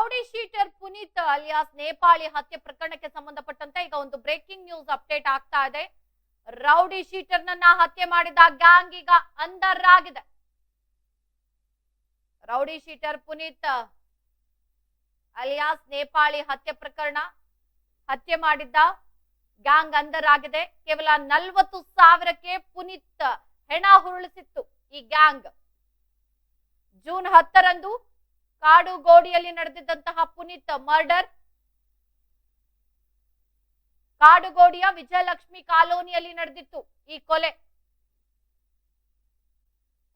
Rowdy sheeter Puneeth alias Nepali ಹತ್ಯೆ ಪ್ರಕರಣಕ್ಕೆ ಸಂಬಂಧಪಟ್ಟಂತೆ ಈಗ ಒಂದು ಬ್ರೇಕಿಂಗ್ ನ್ಯೂಸ್ ಅಪ್ಡೇಟ್ ಆಗ್ತಾ ಇದೆ. ರೌಡಿ ಶೀಟರ್ ನನ್ನ ಹತ್ಯೆ ಮಾಡಿದ ಗ್ಯಾಂಗ್ ಈಗ ಅಂಡರ್ ಆಗಿದೆ. Rowdy sheeter Puneeth alias Nepali ಹತ್ಯೆ ಪ್ರಕರಣ ಹತ್ಯೆ ಮಾಡಿದ್ದ ಗ್ಯಾಂಗ್ ಅಂದರ್ ಆಗಿದೆ. ಕೇವಲ ನಲ್ವತ್ತು ಸಾವಿರಕ್ಕೆ ಪುನೀತ್ ಹೆಣ ಹುರುಳಿಸಿತ್ತು ಈ ಗ್ಯಾಂಗ್ ಜೂನ್ ಹತ್ತರಂದು ಕಾಡು ಗೋಡಿಯಲ್ಲಿ ನಡೆದಿದ್ದಂತಹ ಪುನೀತ್ ಮರ್ಡರ್. ಕಾಡುಗೋಡಿಯ ವಿಜಯಲಕ್ಷ್ಮಿ ಕಾಲೋನಿಯಲ್ಲಿ ನಡೆದಿತ್ತು ಈ ಕೊಲೆ.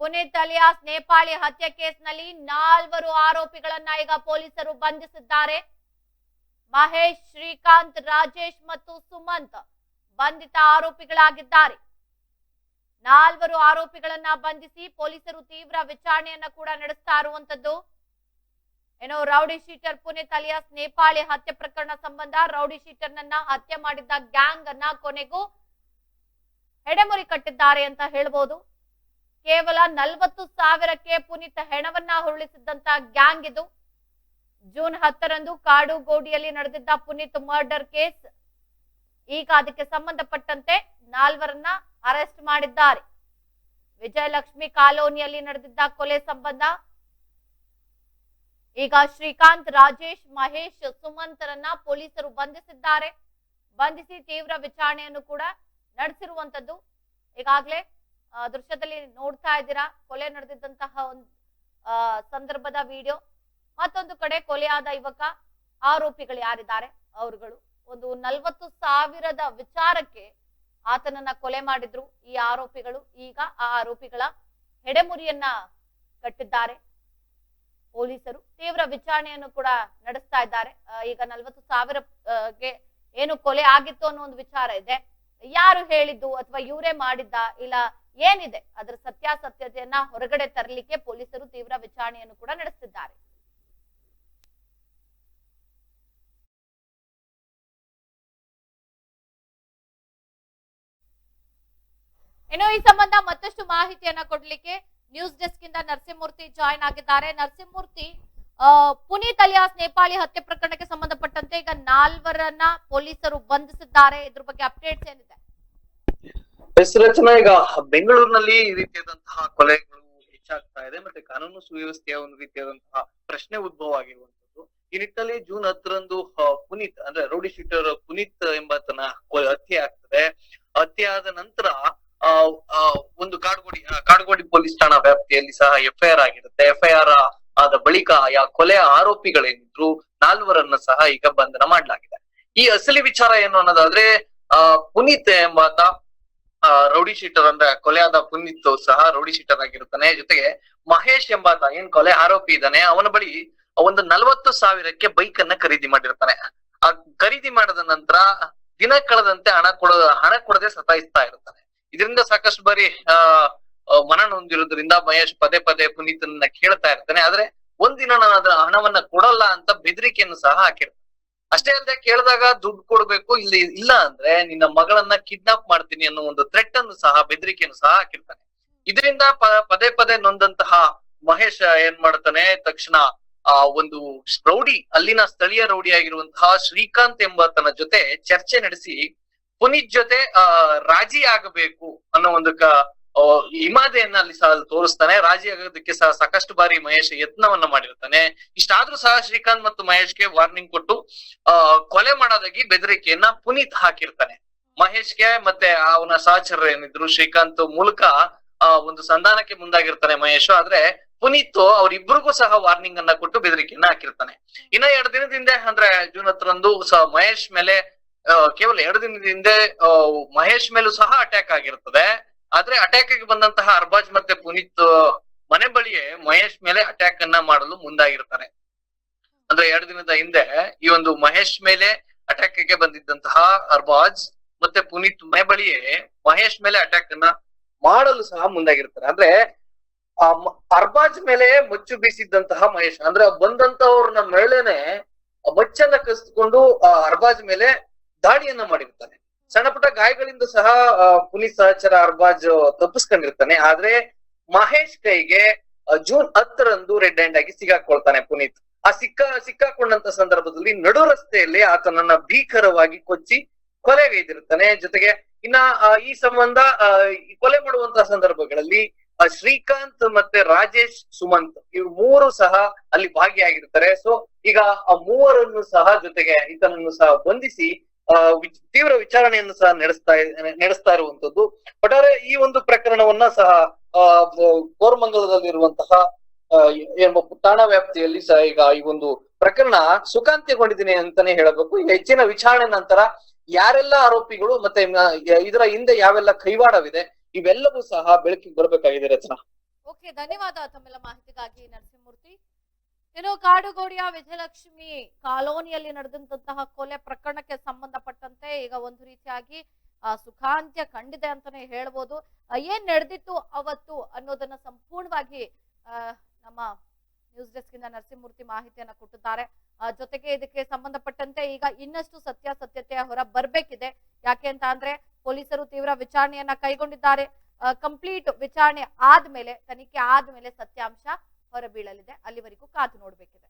ಪುನೀತ್ ಅಲಿಯಾಸ್ ನೇಪಾಳಿ ಹತ್ಯೆ ಕೇಸ್ನಲ್ಲಿ ನಾಲ್ವರು ಆರೋಪಿಗಳನ್ನ ಈಗ ಪೊಲೀಸರು ಬಂಧಿಸಿದ್ದಾರೆ. ಮಹೇಶ್, ಶ್ರೀಕಾಂತ್, ರಾಜೇಶ್ ಮತ್ತು ಸುಮಂತ್ ಬಂಧಿತ ಆರೋಪಿಗಳಾಗಿದ್ದಾರೆ. ನಾಲ್ವರು ಆರೋಪಿಗಳನ್ನ ಬಂಧಿಸಿ ಪೊಲೀಸರು ತೀವ್ರ ವಿಚಾರಣೆಯನ್ನ ಕೂಡ ನಡೆಸ್ತಾ ಇರುವಂತದ್ದು. ಏನೋ rowdy sheeter Puneeth alias Nepali ಹತ್ಯೆ ಪ್ರಕರಣ ಸಂಬಂಧ ರೌಡಿ ಶೀಟರ್ನನ್ನ ಹತ್ಯೆ ಮಾಡಿದ್ದ ಗ್ಯಾಂಗ್ ಅನ್ನ ಕೊನೆಗೂ ಹೆಡೆಮುರಿ ಕಟ್ಟಿದ್ದಾರೆ ಅಂತ ಹೇಳ್ಬೋದು. ಕೇವಲ ನಲವತ್ತು ಸಾವಿರಕ್ಕೆ ಪುನೀತ್ ಹೆಣವನ್ನ ಹುರುಳಿಸಿದ್ದಂತ ಗ್ಯಾಂಗ್ ಇದು. ಜೂನ್ ಹತ್ತರಂದು ಕಾಡು ಗೋಡಿಯಲ್ಲಿ ನಡೆದಿದ್ದ ಪುನೀತ್ ಮರ್ಡರ್ ಕೇಸ್ ಈಗ ಅದಕ್ಕೆ ಸಂಬಂಧಪಟ್ಟಂತೆ ನಾಲ್ವರನ್ನ ಅರೆಸ್ಟ್ ಮಾಡಿದ್ದಾರೆ. ವಿಜಯಲಕ್ಷ್ಮಿ ಕಾಲೋನಿಯಲ್ಲಿ ನಡೆದಿದ್ದ ಕೊಲೆ ಸಂಬಂಧ ಈಗ ಶ್ರೀಕಾಂತ್, ರಾಜೇಶ್, ಮಹೇಶ್, ಸುಮಂತರನ್ನ ಪೊಲೀಸರು ಬಂಧಿಸಿದ್ದಾರೆ. ಬಂಧಿಸಿ ತೀವ್ರ ವಿಚಾರಣೆಯನ್ನು ಕೂಡ ನಡೆಸಿರುವಂತದ್ದು. ಈಗಾಗಲೇ ದೃಶ್ಯದಲ್ಲಿ ನೋಡ್ತಾ ಇದ್ದೀರಾ, ಕೊಲೆ ನಡೆದಿದ್ದಂತಹ ಒಂದು ಸಂದರ್ಭದ ವಿಡಿಯೋ. ಮತ್ತೊಂದು ಕಡೆ ಕೊಲೆಯಾದ ಯುವಕ, ಆರೋಪಿಗಳು ಯಾರಿದ್ದಾರೆ? ಅವರುಗಳು. ಒಂದು ನಲ್ವತ್ತು ಸಾವಿರದ ವಿಚಾರಕ್ಕೆ ಆತನನ್ನ ಕೊಲೆ ಮಾಡಿದ್ರು ಈ ಆರೋಪಿಗಳು. ಈಗ ಆ ಆರೋಪಿಗಳ ಹೆಡೆಮುರಿಯನ್ನ ಕಟ್ಟಿದ್ದಾರೆ. ಪೊಲೀಸರು ತೀವ್ರ ವಿಚಾರಣೆಯನ್ನು ಕೂಡ ನಡೆಸ್ತಾ ಇದ್ದಾರೆ. ಈಗ ನಲ್ವತ್ತು ಸಾವಿರ ಆ, ಗೆ ಏನು ಕೊಲೆ ಆಗಿತ್ತು ಅನ್ನೋ ಒಂದು ವಿಚಾರ ಇದೆ. ಯಾರು ಹೇಳಿದ್ದು ಅಥವಾ ಇವರೇ ಮಾಡಿದ್ದ ಇಲ್ಲ ಏನಿದೆ? ಅದರ ಸತ್ಯಾಸತ್ಯತೆಯನ್ನ ಹೊರಗಡೆ ತರಲಿಕ್ಕೆ ಪೊಲೀಸರು ತೀವ್ರ ವಿಚಾರಣೆಯನ್ನು ಕೂಡ ನಡೆಸಿದ್ದಾರೆ ಇನ್ನು ಈ ಸಂಬಂಧ ಮತ್ತಷ್ಟು ಮಾಹಿತಿಯನ್ನ ಕೊಡ್ಲಿಕ್ಕೆ ನ್ಯೂಸ್ ಡೆಸ್ಕ್ ಇಂದ ನರಸಿಂಹಮೂರ್ತಿ ಜಾಯ್ನ್ ಆಗಿದ್ದಾರೆ. ನರಸಿಂಹಮೂರ್ತಿ ಪುನೀತ್ ಅಲಿಯಾಸ್ ನೇಪಾಳಿ ಹತ್ಯೆ ಪ್ರಕರಣಕ್ಕೆ ಸಂಬಂಧಪಟ್ಟಂತೆ ಈಗ ನಾಲ್ವರನ್ನ ಪೊಲೀಸರು ಬಂಧಿಸಿದ್ದಾರೆ. ಇದ್ರ ಬಗ್ಗೆ ಅಪ್ಡೇಟ್ಸ್ ಏನಿದೆ? ರಚನಾ ಈಗ ಬೆಂಗಳೂರಿನಲ್ಲಿ ಈ ರೀತಿಯಾದಂತಹ ಕೊಲೆಗಳು ಹೆಚ್ಚಾಗ್ತಾ ಇದೆ. ಮತ್ತೆ ಕಾನೂನು ಸುವ್ಯವಸ್ಥೆಯ ಒಂದು ರೀತಿಯಾದಂತಹ ಪ್ರಶ್ನೆ ಉದ್ಭವ ಆಗಿರುವಂತದ್ದು ಈ ನಿಟ್ಟಿನಲ್ಲಿ ಜೂನ್ ಹತ್ತರಂದು ಪುನೀತ್ ಅಂದ್ರೆ ರೌಡಿ ಶೀಟರ್ ಪುನೀತ್ ಎಂಬಾತನ ಹತ್ಯೆ ಆಗ್ತದೆ. ಹತ್ಯೆ ಆದ ನಂತರ ಒಂದು ಆ, ಕಾಡುಗೋಡಿ ಪೊಲೀಸ್ ಠಾಣಾ ವ್ಯಾಪ್ತಿಯಲ್ಲಿ ಸಹ ಎಫ್ಐಆರ್ ಆಗಿರುತ್ತೆ. ಎಫ್ಐಆರ್ ಆದ ಬಳಿಕ ಯಾವ ಕೊಲೆಯ ಆರೋಪಿಗಳೇನಿದ್ರು ನಾಲ್ವರನ್ನ ಸಹ ಈಗ ಬಂಧನ ಮಾಡಲಾಗಿದೆ. ಈ ಅಸಲಿ ವಿಚಾರ ಏನು ಅನ್ನೋದಾದ್ರೆ ಆ ಪುನೀತ್ ಎಂಬಾತ ಆ, ರೌಡಿ ಶೀಟರ್ ಅಂದ್ರೆ ಕೊಲೆಯಾದ ಪುನೀತ್ ಸಹ ರೌಡಿ ಶೀಟರ್ ಆಗಿರುತ್ತಾನೆ. ಜೊತೆಗೆ ಮಹೇಶ್ ಎಂಬಾತ ಏನ್ ಕೊಲೆ ಆರೋಪಿ ಇದ್ದಾನೆ ಅವನ ಬಳಿ ಒಂದು ನಲವತ್ತು ಸಾವಿರಕ್ಕೆ ಬೈಕ್ ಅನ್ನ ಖರೀದಿ ಮಾಡಿರ್ತಾನೆ. ಆ ಖರೀದಿ ಮಾಡಿದ ನಂತರ ದಿನ ಕಳೆದಂತೆ ಹಣ ಕೊಡ ಹಣ ಕೊಡದೆ ಸತಾಯಿಸ್ತಾ ಇರ್ತಾನೆ. ಇದರಿಂದ ಸಾಕಷ್ಟು ಬಾರಿ ಆ ಆ, ಮನ ನೊಂದಿರೋದ್ರಿಂದ ಮಹೇಶ್ ಪದೇ ಪದೇ ಪುನೀತನನ್ನ ಕೇಳ್ತಾ ಇರ್ತಾನೆ. ಆದ್ರೆ ಒಂದಿನ ನಾನು ಅದರ ಹಣವನ್ನ ಕೊಡಲ್ಲ ಅಂತ ಬೆದರಿಕೆಯನ್ನು ಸಹ ಹಾಕಿರ್ತಾನೆ. ಅಷ್ಟೇ ಅಲ್ಲದೆ ಕೇಳಿದಾಗ ದುಡ್ಡು ಕೊಡ್ಬೇಕು ಇಲ್ಲಿ ಇಲ್ಲ ಅಂದ್ರೆ ನಿನ್ನ ಮಗಳನ್ನ ಕಿಡ್ನಾಪ್ ಮಾಡ್ತೀನಿ ಅನ್ನೋ ಒಂದು ಥ್ರೆಟ್ ಅನ್ನು ಸಹ ಬೆದರಿಕೆಯನ್ನು ಸಹ ಹಾಕಿರ್ತಾನೆ. ಇದರಿಂದ ಪದೇ ಪದೇ ನೊಂದಂತಹ ಮಹೇಶ್ ಏನ್ ಮಾಡ್ತಾನೆ ತಕ್ಷಣ ಆ ಒಂದು ರೌಡಿ ಅಲ್ಲಿನ ಸ್ಥಳೀಯ ರೌಡಿ ಆಗಿರುವಂತಹ ಶ್ರೀಕಾಂತ್ ಎಂಬಾತನ ಜೊತೆ ಚರ್ಚೆ ನಡೆಸಿ ಪುನೀತ್ ಜೊತೆ ರಾಜಿ ಆಗಬೇಕು ಅನ್ನೋ ಒಂದು ಆ, ಅಲ್ಲಿ ಸಹ ತೋರಿಸ್ತಾನೆ ರಾಜಿ ಆಗೋದಕ್ಕೆ ಸಹ ಸಾಕಷ್ಟು ಬಾರಿ ಮಹೇಶ್ ಯತ್ನವನ್ನ ಮಾಡಿರ್ತಾನೆ. ಇಷ್ಟಾದ್ರೂ ಸಹ ಶ್ರೀಕಾಂತ್ ಮತ್ತು ಮಹೇಶ್ಗೆ ವಾರ್ನಿಂಗ್ ಕೊಟ್ಟು ಕೊಲೆ ಮಾಡೋದಾಗಿ ಬೆದರಿಕೆಯನ್ನ ಪುನೀತ್ ಹಾಕಿರ್ತಾನೆ. ಮಹೇಶ್ಗೆ ಮತ್ತೆ ಅವನ ಸಹಚರರು ಏನಿದ್ರು ಶ್ರೀಕಾಂತ್ ಮೂಲಕ ಒಂದು ಸಂಧಾನಕ್ಕೆ ಮುಂದಾಗಿರ್ತಾನೆ ಮಹೇಶ್. ಆದ್ರೆ ಪುನೀತ್ ಅವ್ರಿಬ್ರಿಗೂ ಸಹ ವಾರ್ನಿಂಗ್ ಅನ್ನ ಕೊಟ್ಟು ಬೆದರಿಕೆಯನ್ನ ಹಾಕಿರ್ತಾನೆ. ಇನ್ನ ಎರಡು ದಿನದಿಂದ ಅಂದ್ರೆ ಜೂನ್ ಹತ್ತರಂದು ಸಹ ಮಹೇಶ್ ಮೇಲೆ ಕೇವಲ ಎರಡು ದಿನದಿಂದ ಮಹೇಶ್ ಮೇಲೂ ಸಹ ಅಟ್ಯಾಕ್ ಆಗಿರ್ತದೆ. ಆದ್ರೆ ಅಟ್ಯಾಕ್ ಬಂದಂತಹ ಅರ್ಬಾಜ್ ಮತ್ತೆ ಪುನೀತ್ ಮನೆ ಬಳಿಯೇ ಮಹೇಶ್ ಮೇಲೆ ಅಟ್ಯಾಕ್ ಅನ್ನ ಮಾಡಲು ಮುಂದಾಗಿರ್ತಾರೆ. ಅಂದ್ರೆ ಎರಡು ದಿನದ ಹಿಂದೆ ಈ ಒಂದು ಮಹೇಶ್ ಮೇಲೆ ಅಟ್ಯಾಕ್ಗೆ ಬಂದಿದ್ದಂತಹ ಅರ್ಬಾಜ್ ಮತ್ತೆ ಪುನೀತ್ ಮನೆ ಬಳಿಯೇ ಮಹೇಶ್ ಮೇಲೆ ಅಟ್ಯಾಕ್ ಅನ್ನ ಮಾಡಲು ಸಹ ಮುಂದಾಗಿರ್ತಾರೆ. ಅಂದ್ರೆ ಅರ್ಬಾಜ್ ಮೇಲೆ ಮಚ್ಚು ಬೀಸಿದ್ದಂತಹ ಮಹೇಶ್, ಅಂದ್ರೆ ಬಂದಂತವ್ರನ್ನ ಮೇಲೆನೆ ಮಚ್ಚನ್ನ ಕಸಿದುಕೊಂಡು ಆ ಅರ್ಬಾಜ್ ಮೇಲೆ ದಾಳಿಯನ್ನ ಮಾಡಿರ್ತಾನೆ ಸಣ್ಣ ಪುಟ್ಟ ಗಾಯಗಳಿಂದ ಸಹ ಪುನೀತ್ ಸಹಚರ ಅರ್ಬಾಜ್ ತಪ್ಪಿಸ್ಕೊಂಡಿರ್ತಾನೆ. ಆದ್ರೆ ಮಹೇಶ್ ಕೈಗೆ ಜೂನ್ ಹತ್ತರಂದು ರೆಡ್ ಹ್ಯಾಂಡ್ ಆಗಿ ಸಿಗಾಕೊಳ್ತಾನೆ ಪುನೀತ್. ಆ ಸಿಕ್ಕ, ಸಿಕ್ಕಾಕೊಂಡಂತ ಸಂದರ್ಭದಲ್ಲಿ ನಡು ರಸ್ತೆಯಲ್ಲಿ ಆತನನ್ನ ಭೀಕರವಾಗಿ ಕೊಚ್ಚಿ ಕೊಲೆಗೈದಿರ್ತಾನೆ ಜೊತೆಗೆ ಇನ್ನ ಈ ಸಂಬಂಧ ಕೊಲೆ ಮಾಡುವಂತಹ ಸಂದರ್ಭಗಳಲ್ಲಿ ಶ್ರೀಕಾಂತ್ ಮತ್ತೆ ರಾಜೇಶ್ ಸುಮಂತ್ ಇವ್ರು ಮೂರು ಸಹ ಅಲ್ಲಿ ಭಾಗಿಯಾಗಿರ್ತಾರೆ. ಸೊ ಈಗ ಆ ಮೂವರನ್ನು ಸಹ ಜೊತೆಗೆ ಈತನನ್ನು ಸಹ ಬಂಧಿಸಿ ತೀವ್ರ ವಿಚಾರಣೆಯನ್ನು ಸಹ ನಡೆಸ್ತಾ ನಡೆಸ್ತಾ ಇರುವಂತದ್ದು ಒಟ್ಟಾರೆ ಈ ಒಂದು ಪ್ರಕರಣವನ್ನ ಸಹ ಕೋರ್ಮಂಗಲದಲ್ಲಿರುವಂತಹ ಎಂಬ ಠಾಣಾ ವ್ಯಾಪ್ತಿಯಲ್ಲಿ ಸಹ ಈಗ ಈ ಒಂದು ಪ್ರಕರಣ ಸುಖಾಂತ್ಯಗೊಂಡಿದ್ದೀನಿ ಅಂತಾನೆ ಹೇಳಬೇಕು. ಹೆಚ್ಚಿನ ವಿಚಾರಣೆ ನಂತರ ಯಾರೆಲ್ಲ ಆರೋಪಿಗಳು ಮತ್ತೆ ಇದರ ಹಿಂದೆ ಯಾವೆಲ್ಲ ಕೈವಾಡವಿದೆ, ಇವೆಲ್ಲವೂ ಸಹ ಬೆಳಕಿಗೆ ಬರಬೇಕಾಗಿದೆ ರಚನಾ. ಓಕೆ, ಧನ್ಯವಾದ ತಮ್ಮೆಲ್ಲ ಮಾಹಿತಿಗಾಗಿ ನರಸಿಂಹಮೂರ್ತಿ. ಇನ್ನು ಕಾಡುಗೋಡಿಯ ವಿಜಯಲಕ್ಷ್ಮಿ ಕಾಲೋನಿಯಲ್ಲಿ ನಡೆದಂತಹ ಕೊಲೆ ಪ್ರಕರಣಕ್ಕೆ ಸಂಬಂಧಪಟ್ಟಂತೆ ಈಗ ಒಂದು ರೀತಿಯಾಗಿ ಆ, ಸುಖಾಂತ್ಯ ಕಂಡಿದೆ ಅಂತಾನೆ ಹೇಳ್ಬೋದು. ಏನ್ ನಡೆದಿತ್ತು ಅವತ್ತು ಅನ್ನೋದನ್ನ ಸಂಪೂರ್ಣವಾಗಿ ನಮ್ಮ ನ್ಯೂಸ್ ಡೆಸ್ಕ್ ಇಂದ ನರಸಿಂಹಮೂರ್ತಿ ಮಾಹಿತಿಯನ್ನ ಕೊಟ್ಟಿದ್ದಾರೆ. ಜೊತೆಗೆ ಇದಕ್ಕೆ ಸಂಬಂಧಪಟ್ಟಂತೆ ಈಗ ಇನ್ನಷ್ಟು ಸತ್ಯಾಸತ್ಯತೆ ಹೊರ ಬರ್ಬೇಕಿದೆ. ಯಾಕೆ ಅಂತ ಅಂದ್ರೆ ಪೊಲೀಸರು ತೀವ್ರ ವಿಚಾರಣೆಯನ್ನ ಕೈಗೊಂಡಿದ್ದಾರೆ. ಕಂಪ್ಲೀಟ್ ವಿಚಾರಣೆ ಆದ್ಮೇಲೆ ತನಿಖೆ ಆದ್ಮೇಲೆ ಸತ್ಯಾಂಶ ಹೊರಬೀಳಲಿದೆ ಅಲ್ಲಿವರೆಗೂ ಕಾದು ನೋಡ್ಬೇಕಿದೆ.